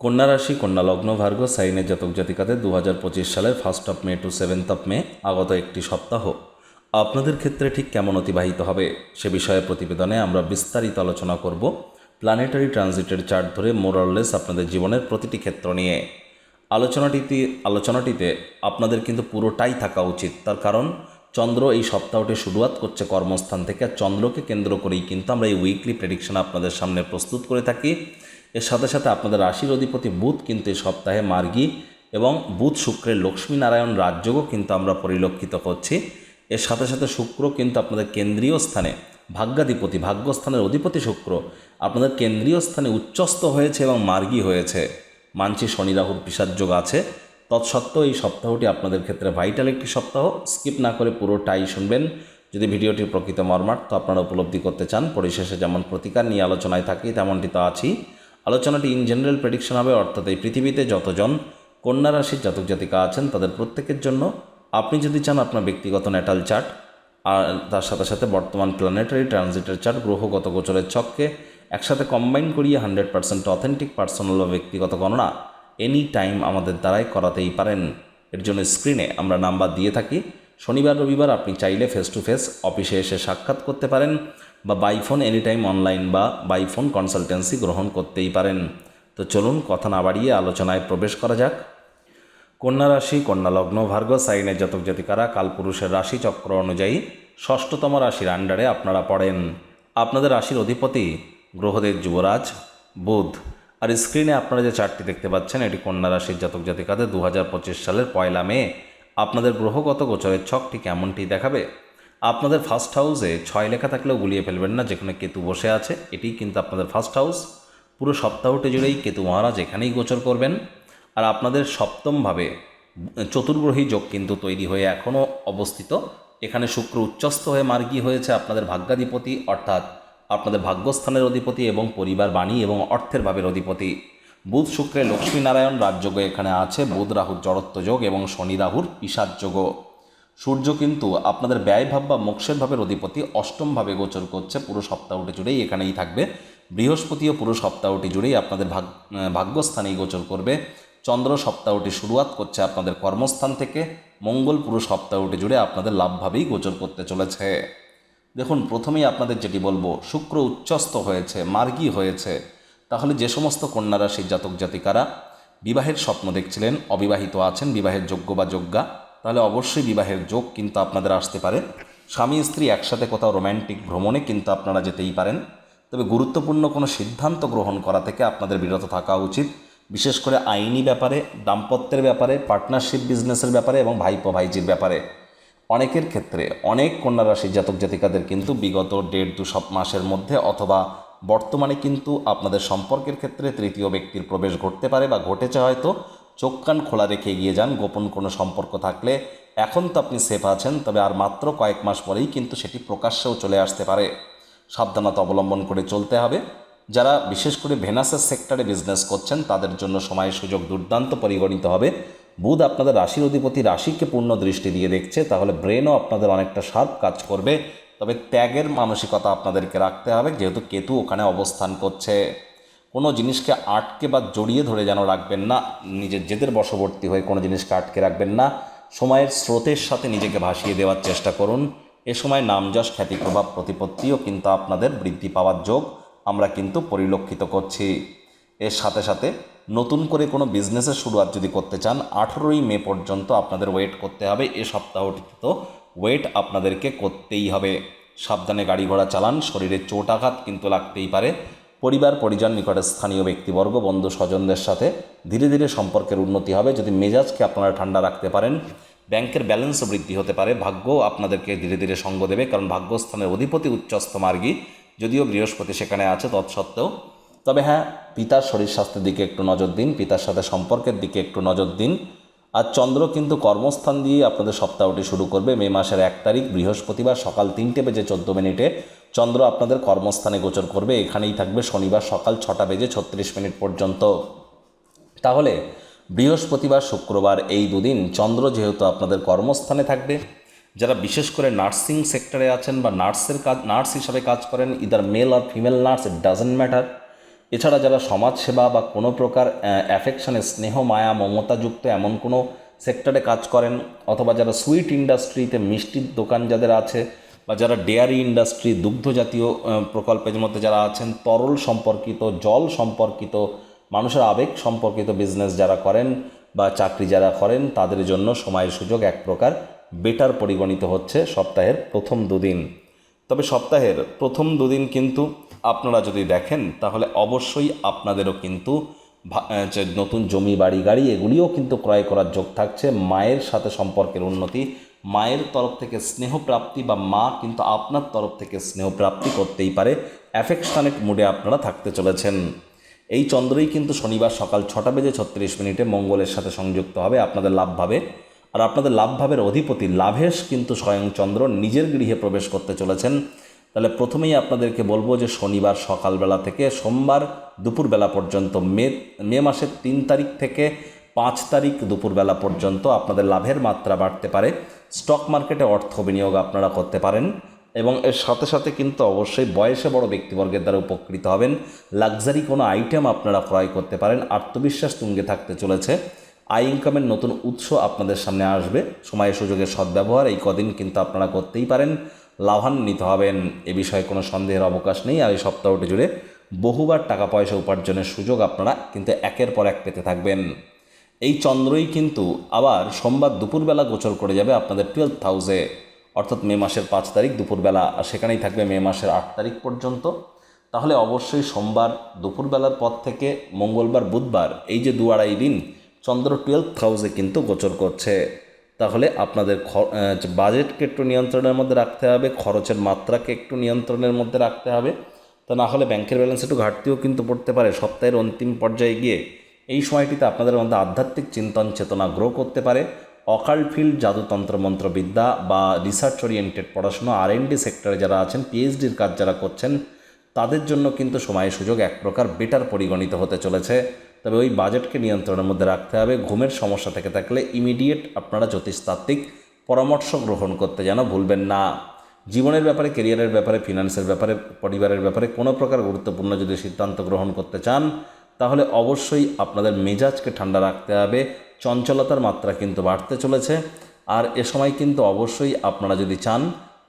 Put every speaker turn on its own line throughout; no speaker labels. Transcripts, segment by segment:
কন্যা রাশি, কন্যা লগ্ন ভার্গ সাইনের জাতক জাতিকাদের দু হাজার পঁচিশ সালের first of May to seventh of May আগত একটি সপ্তাহ। আপনাদের ক্ষেত্রে ঠিক কেমন অতিবাহিত হবে সে বিষয়ে প্রতিবেদনে আমরা বিস্তারিত আলোচনা করব প্ল্যানেটারি ট্রানজিটের চার্ট ধরে মোরাললেস আপনাদের জীবনের প্রতিটি ক্ষেত্র নিয়ে। আলোচনাটিতে আলোচনাটিতে আপনাদের কিন্তু পুরোটাই থাকা উচিত। তার কারণ, চন্দ্র এই সপ্তাহটি শুরুয়াত করছে কর্মস্থান থেকে। চন্দ্রকে কেন্দ্র করেই কিন্তু আমরা এই উইকলি প্রেডিকশন আপনাদের সামনে প্রস্তুত করে থাকি। এর সাথে সাথে আপনাদের রাশির অধিপতি বুধ কিন্তু এই সপ্তাহে মার্গী এবং বুধ শুক্রের লক্ষ্মীনারায়ণ রাজযোগও কিন্তু আমরা পরিলক্ষিত করছি। এর সাথে সাথে শুক্র কিন্তু আপনাদের কেন্দ্রীয় স্থানে, ভাগ্যাধিপতি, ভাগ্যস্থানের অধিপতি শুক্র আপনাদের কেন্দ্রীয় স্থানে উচ্চস্থ হয়েছে এবং মার্গী হয়েছে। মানছি শনি রাহুর পিসার যোগ আছে। তৎসত্ত্বেও এই সপ্তাহটি আপনাদের ক্ষেত্রে ভাইটাল একটি সপ্তাহ। স্কিপ না করে পুরোটাই শুনবেন। যদি ভিডিওটির প্রকৃত মর্মার্থ আপনারা উপলব্ধি করতে চান, পরিশেষে যেমন প্রতিকার নিয়ে আলোচনায় থাকি, তেমনটি তো আছি আলোচনাটি ইন জেনারেল প্রেডিকশন হবে, অর্থাৎ এই পৃথিবীতে যতজন কন্যা রাশির জাতক জাতিকা আছেন, তাদের প্রত্যেকের জন্য আপনি যদি চান আপনার ব্যক্তিগত ন্যাটাল চার্ট আর তার সাথে সাথে বর্তমান প্ল্যানেটারি ট্রানজিটের চার্ট গ্রহগত গোচরের ছককে একসাথে কম্বাইন করিয়ে হান্ড্রেড পার্সেন্ট অথেন্টিক পার্সোনাল বা ব্যক্তিগত গণনা এনি টাইম আমাদের দ্বারাই করাতেই পারেন। এর জন্য স্ক্রিনে আমরা নাম্বার দিয়ে থাকি। শনিবার, রবিবার আপনি চাইলে ফেস টু ফেস অফিসে এসে সাক্ষাৎ করতে পারেন। বা by phone any time online বা বাই ফোন কনসালটেন্সি গ্রহণ করতেই পারেন। তো চলুন কথা না বাড়িয়ে আলোচনায় প্রবেশ করা যাক। কন্যা রাশি, কন্যা লগ্ন ভার্গ সাইনের জাতক জাতিকারা কালপুরুষের রাশি চক্র অনুযায়ী ষষ্ঠতম রাশির আন্ডারে আপনারা পড়েন। আপনাদের রাশির অধিপতি গ্রহদের যুবরাজ, বুধ। আর স্ক্রিনে আপনারা যে চারটি দেখতে পাচ্ছেন, এটি কন্যা রাশির জাতক জাতিকাদের দু হাজার পঁচিশ সালের পয়লা মে। আপনাদের গ্রহগত গোচরের ছকটি কেমনটি দেখাবে? আপনাদের ফার্স্ট হাউসে ছয় লেখা থাকলেও গুলিয়ে ফেলবেন না, যেখানে কেতু বসে আছে এটি কিন্তু আপনাদের ফার্স্ট হাউস পুরো সপ্তাহটি জুড়েই কেতু মহারাজ এখানেই গোচর করবেন। আর আপনাদের সপ্তমভাবে চতুর্গ্রহী যোগ কিন্তু তৈরি হয়ে এখনও অবস্থিত। এখানে শুক্র উচ্চস্থ হয়ে মার্গী হয়েছে আপনাদের ভাগ্যাধিপতি, অর্থাৎ আপনাদের ভাগ্যস্থানের অধিপতি এবং পরিবার বাণী এবং অর্থের ভাবের অধিপতি। বুধ শুক্রে লক্ষ্মীনারায়ণ রাজযোগ এখানে আছে, বুধ রাহুর জড়ত্ব যোগ এবং শনি রাহুর পিসাদ যোগও। সূর্য কিন্তু আপনাদের ব্যয়ভাব বা মোক্ষের ভাবের অধিপতি অষ্টমভাবে গোচর করছে পুরো সপ্তাহটি জুড়েই এখানেই থাকবে। বৃহস্পতিও পুরো সপ্তাহটি জুড়েই আপনাদের ভাগ ভাগ্যস্থানেই গোচর করবে। চন্দ্র সপ্তাহটি শুরুয়াত করছে আপনাদের কর্মস্থান থেকে। মঙ্গল পুরো সপ্তাহটি জুড়ে আপনাদের লাভভাবেই গোচর করতে চলেছে। দেখুন, প্রথমেই আপনাদের যেটি বলব, শুক্র উচ্চস্থ হয়েছে, মার্গী হয়েছে। তাহলে যে সমস্ত কন্যা রাশির জাতক জাতিকারা বিবাহের স্বপ্ন দেখছিলেন, অবিবাহিত আছেন, বিবাহের যোগ্য বা যোগ্যা তাহলে অবশ্যই বিবাহের যোগ কিন্তু আপনাদের আসতে পারে। স্বামী স্ত্রী একসাথে কোথাও রোম্যান্টিক ভ্রমণে কিন্তু আপনারা যেতেই পারেন। তবে গুরুত্বপূর্ণ কোনো সিদ্ধান্ত গ্রহণ করা থেকে আপনাদের বিরত থাকা উচিত। বিশেষ করে আইনি ব্যাপারে, দাম্পত্যের ব্যাপারে পার্টনারশিপ বিজনেসের ব্যাপারে এবং ভাইপো ভাইজির ব্যাপারে। অনেকের ক্ষেত্রে অনেক কন্যা জাতক জাতিকাদের কিন্তু বিগত দেড় দু সব মাসের মধ্যে অথবা বর্তমানে কিন্তু আপনাদের সম্পর্কের ক্ষেত্রে তৃতীয় ব্যক্তির প্রবেশ ঘটতে পারে বা ঘটেছে হয়তো। চোখ কান খোলা রেখে এগিয়ে যান, গোপন কোনো সম্পর্ক থাকলে। এখন তো আপনি সেফ আছেন, তবে আর মাত্র কয়েক মাস পরেই কিন্তু সেটি প্রকাশ্যেও চলে আসতে পারে। সাবধানতা অবলম্বন করে চলতে হবে। যারা বিশেষ করে ভেনাসের সেক্টরে বিজনেস করছেন, তাদের জন্য সময়, সুযোগ দুর্দান্ত পরিগণিত হবে। বুধ আপনাদের রাশির অধিপতি রাশিকে পূর্ণ দৃষ্টি দিয়ে দেখছে, তাহলে ব্রেনও আপনাদের অনেকটা শার্প কাজ করবে। তবে ত্যাগের মানসিকতা আপনাদেরকে রাখতে হবে, যেহেতু কেতু ওখানে অবস্থান করছে। কোনো জিনিসকে আটকে বা জড়িয়ে ধরে যেন রাখবেন না, নিজের জেদের বশবর্তী হয়ে কোনো জিনিসকে আটকে রাখবেন না, সময়ের স্রোতের সাথে নিজেকে ভাসিয়ে দেওয়ার চেষ্টা করুন। এ সময় নামযশ খ্যাতি প্রভাব প্রতিপত্তিও কিন্তু আপনাদের বৃদ্ধি পাওয়ার যোগ আমরা কিন্তু পরিলক্ষিত করছি। এর সাথে সাথে নতুন করে কোনো বিজনেসের শুরুয়াত যদি করতে চান, আঠেরোই মে পর্যন্ত আপনাদের ওয়েট করতে হবে। এ সপ্তাহটিতে তো ওয়েট আপনাদেরকে করতেই হবে। সাবধানে গাড়ি ঘোড়া চালান, শরীরে চোট আঘাত কিন্তু লাগতেই পারে। পরিবার, পরিজন নিকটে স্থানীয় ব্যক্তিবর্গ, বন্ধু স্বজনদের সাথে ধীরে ধীরে সম্পর্কের উন্নতি হবে। যদি মেজাজকে আপনারা ঠান্ডা রাখতে পারেন, ব্যাংকের ব্যালেন্সও বৃদ্ধি হতে পারে। ভাগ্য আপনাদেরকে ধীরে ধীরে সঙ্গ দেবে, কারণ ভাগ্যস্থানের অধিপতি উচ্চস্থ মার্গী, যদিও বৃহস্পতি সেখানে আছে তৎসত্ত্বেও। তবে হ্যাঁ পিতার শরীর স্বাস্থ্যের দিকে একটু নজর দিন, পিতার সাথে সম্পর্কের দিকে একটু নজর দিন। আর চন্দ্র কিন্তু কর্মস্থান দিয়ে আপনাদের সপ্তাহটি শুরু করবে। মে মাসের এক তারিখ, বৃহস্পতিবার সকাল তিনটে বেজে চোদ্দ মিনিটে চন্দ্র আপনাদের কর্মস্থানে গোচর করবে, এখানেই থাকবে শনিবার সকাল ছটা বেজে ছত্রিশ মিনিট পর্যন্ত। তাহলে বৃহস্পতিবার, শুক্রবার এই দুদিন চন্দ্র যেহেতু আপনাদের কর্মস্থানে থাকবে, যারা বিশেষ করে নার্সিং সেক্টরে আছেন বা নার্সের কাজ, নার্স হিসাবে কাজ করেন either male R female nurse it doesn't matter এছাড়া যারা সমাজসেবা বা কোনো প্রকার অ্যাফেকশনে স্নেহ, মায়া মমতাযুক্ত এমন কোনো সেক্টরে কাজ করেন, অথবা যারা সুইট ইন্ডাস্ট্রিতে মিষ্টির দোকান যাদের আছে বা যারা ডেয়ারি ইন্ডাস্ট্রি দুগ্ধ জাতীয় প্রকল্পের মধ্যে যারা আছেন, তরল সম্পর্কিত, জল সম্পর্কিত, মানুষের আবেগ সম্পর্কিত বিজনেস যারা করেন বা চাকরি যারা করেন, তাদের জন্য সময়ের সুযোগ এক প্রকার বেটার পরিগণিত হচ্ছে সপ্তাহের প্রথম দুদিন। তবে সপ্তাহের প্রথম দুদিন কিন্তু আপনারা যদি দেখেন, তাহলে অবশ্যই আপনাদেরও কিন্তু নতুন জমি, বাড়ি, গাড়ি, এগুলিও কিন্তু ক্রয় করার যোগ থাকছে। মায়ের সাথে সম্পর্কের উন্নতি মায়ের তরফ থেকে স্নেহপ্রাপ্তি বা মা কিন্তু আপনার তরফ থেকে স্নেহপ্রাপ্তি করতেই পারে। অ্যাফেকশনেট মুডে আপনারা থাকতে চলেছেন। এই চন্দ্রই কিন্তু শনিবার সকাল ছটা বেজে ছত্রিশ মিনিটে মঙ্গলের সাথে সংযুক্ত হবে আপনাদের লাভভাবে আর আপনাদের লাভভাবের অধিপতি লাভেশ কিন্তু স্বয়ং চন্দ্র নিজের গৃহে প্রবেশ করতে চলেছেন। তাহলে প্রথমেই আপনাদেরকে বলব যে শনিবার সকালবেলা থেকে সোমবার দুপুরবেলা পর্যন্ত মে মে মাসের তিন তারিখ থেকে পাঁচ তারিখ দুপুরবেলা পর্যন্ত আপনাদের লাভের মাত্রা বাড়তে পারে। স্টক মার্কেটে অর্থ বিনিয়োগ আপনারা করতে পারেন এবং এর সাথে সাথে কিন্তু অবশ্যই বয়সে বড় ব্যক্তিবর্গের দ্বারা উপকৃত হবেন। লাক্সারি কোনো আইটেম আপনারা ক্রয় করতে পারেন। আত্মবিশ্বাস তুঙ্গে থাকতে চলেছে। আয় ইনকামের নতুন উৎস আপনাদের সামনে আসবে। সময়, সুযোগের সদ্ব্যবহার এই কদিন কিন্তু আপনারা করতেই পারেন। লাভান্বিত হবেন। এ বিষয়ে কোনো সন্দেহের অবকাশ নেই। আর এই সপ্তাহটি জুড়ে বহুবার টাকা পয়সা উপার্জনের সুযোগ আপনারা কিন্তু একের পর এক পেতে থাকবেন। এই চন্দ্রই কিন্তু আবার সোমবার দুপুরবেলা গোচর করে যাবে আপনাদের টুয়েলভ হাউসে অর্থাৎ মে মাসের পাঁচ তারিখ দুপুরবেলা, আর সেখানেই থাকবে মে মাসের আট তারিখ পর্যন্ত। তাহলে অবশ্যই সোমবার দুপুরবেলার পর থেকে মঙ্গলবার, বুধবার এই যে দু আড়াই দিন, চন্দ্র টুয়েলভ হাউসে কিন্তু গোচর করছে। তাহলে আপনাদের বাজেটকে একটু নিয়ন্ত্রণের মধ্যে রাখতে হবে, খরচের মাত্রাকে একটু নিয়ন্ত্রণের মধ্যে রাখতে হবে। তা না হলে ব্যাংকের ব্যালেন্স একটু ঘাটতিও কিন্তু পড়তে পারে। সপ্তাহের অন্তিম পর্যায়ে গিয়ে এই সময়টিতে আপনাদের মধ্যে আধ্যাত্মিক চিন্তন চেতনা গ্রো করতে পারে। অকাল ফিল্ড জাদুতন্ত্র, মন্ত্রবিদ্যা বা রিসার্চ ওরিয়েন্টেড পড়াশোনা আর এন ডি সেক্টরে যারা আছেন পিএইচডির কাজ যারা করছেন, তাদের জন্য কিন্তু সময় সুযোগ এক প্রকার বেটার পরিগণিত হতে চলেছে। তবে ওই বাজেটকে নিয়ন্ত্রণের মধ্যে রাখতে হবে। ঘুমের সমস্যা থেকে থাকলে ইমিডিয়েট আপনারা জ্যোতিষতাত্ত্বিক পরামর্শ গ্রহণ করতে যেন ভুলবেন না। জীবনের ব্যাপারে কেরিয়ারের ব্যাপারে ফিনান্সের ব্যাপারে, পরিবারের ব্যাপারে কোনো প্রকার গুরুত্বপূর্ণ যদি সিদ্ধান্ত গ্রহণ করতে চান তাহলে অবশ্যই আপনাদের মেজাজকে ঠান্ডা রাখতে হবে। চঞ্চলতার মাত্রা কিন্তু বাড়তে চলেছে। আর এ সময় কিন্তু অবশ্যই আপনারা যদি চান,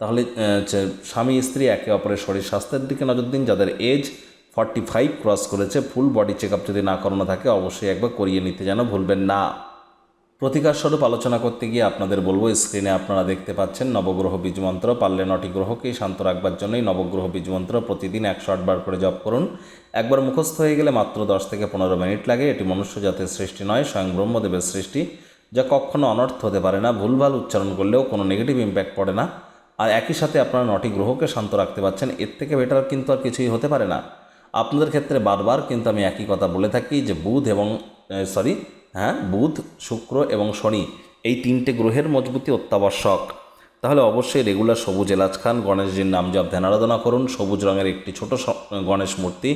তাহলে স্বামী, স্ত্রী একে অপরের শরীর স্বাস্থ্যের দিকে নজর দিন। যাদের এজ ফর্টি ফাইভ ক্রস করেছে, ফুল বডি চেক যদি না করানো থাকে, অবশ্যই একবার করিয়ে নিতে যেন ভুলবেন না। প্রতিকার স্বরূপ আলোচনা করতে গিয়ে আপনাদের বলব স্ক্রিনে আপনারা দেখতে পাচ্ছেন নবগ্রহ বীজমন্ত্র পারলে নটি গ্রহকেই শান্ত রাখবার জন্যই নবগ্রহ বীজমন্ত্র প্রতিদিন একশো আটবার করে জপ করুন। একবার মুখস্থ হয়ে গেলে মাত্র দশ থেকে পনেরো মিনিট লাগে। এটি মনুষ্য জাতের সৃষ্টি নয়, স্বয়ং ব্রহ্মদেবের সৃষ্টি, যা কখনো অনর্থ হতে পারে না। ভুলভাল উচ্চারণ করলেও কোনো নেগেটিভ ইম্প্যাক্ট পড়ে না। আর একই সাথে আপনারা নটি গ্রহকে শান্ত রাখতে পারছেন, এর থেকে বেটার কিন্তু আর কিছুই হতে পারে না। আপনাদের ক্ষেত্রে বারবার কিন্তু আমি একই কথা বলে থাকি যে বুধ এবং সরি হ্যাঁ বুধ, শুক্র এবং শনি এই তিনটে গ্রহের মজবুতি অত্যাবশ্যক। তাহলে অবশ্যই রেগুলার সবুজ এলাচ খান, গণেশজির নাম জপ, ধ্যান আরাধনা করুন। সবুজ রঙের একটি ছোট গণেশ মূর্তি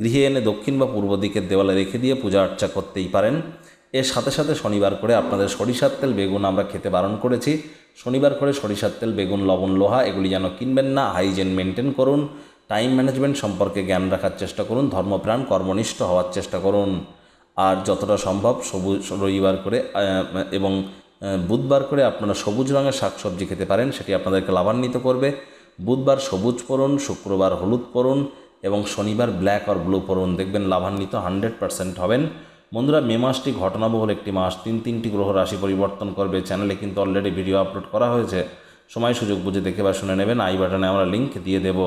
গৃহে এনে দক্ষিণ বা পূর্ব দিকের দেওয়ালে রেখে দিয়ে পূজা অর্চা করতেই পারেন। এর সাথে সাথে শনিবার করে আপনাদের সরিষার তেল, বেগুন আমরা খেতে বারণ করেছি। শনিবার করে সরিষার তেল, বেগুন, লবণ, লোহা এগুলি যেন কিনবেন না, হাইজেন মেনটেন করুন। টাইম ম্যানেজমেন্ট সম্পর্কে জ্ঞান রাখার চেষ্টা করুন, ধর্মপ্রাণ, কর্মনিষ্ঠ হওয়ার চেষ্টা করুন। আর যতটা সম্ভব সবুজ রবিবার করে এবং বুধবার করে আপনারা সবুজ রঙের শাকসবজি খেতে পারেন, সেটি আপনাদেরকে লাভান্বিত করবে। বুধবার সবুজ পরুন শুক্রবার হলুদ পরুন এবং শনিবার ব্ল্যাক আর ব্লু পরুন দেখবেন লাভান্বিত হান্ড্রেড পার্সেন্ট হবেন। বন্ধুরা, মে মাসটি ঘটনাবহুল একটি মাস। তিন তিনটি গ্রহ রাশি পরিবর্তন করবে। চ্যানেলে কিন্তু অলরেডি ভিডিও আপলোড করা হয়েছে। সময় সুযোগ বুঝে দেখে বা শুনে নেবেন। আই বাটনে আমরা লিঙ্ক দিয়ে দেবো।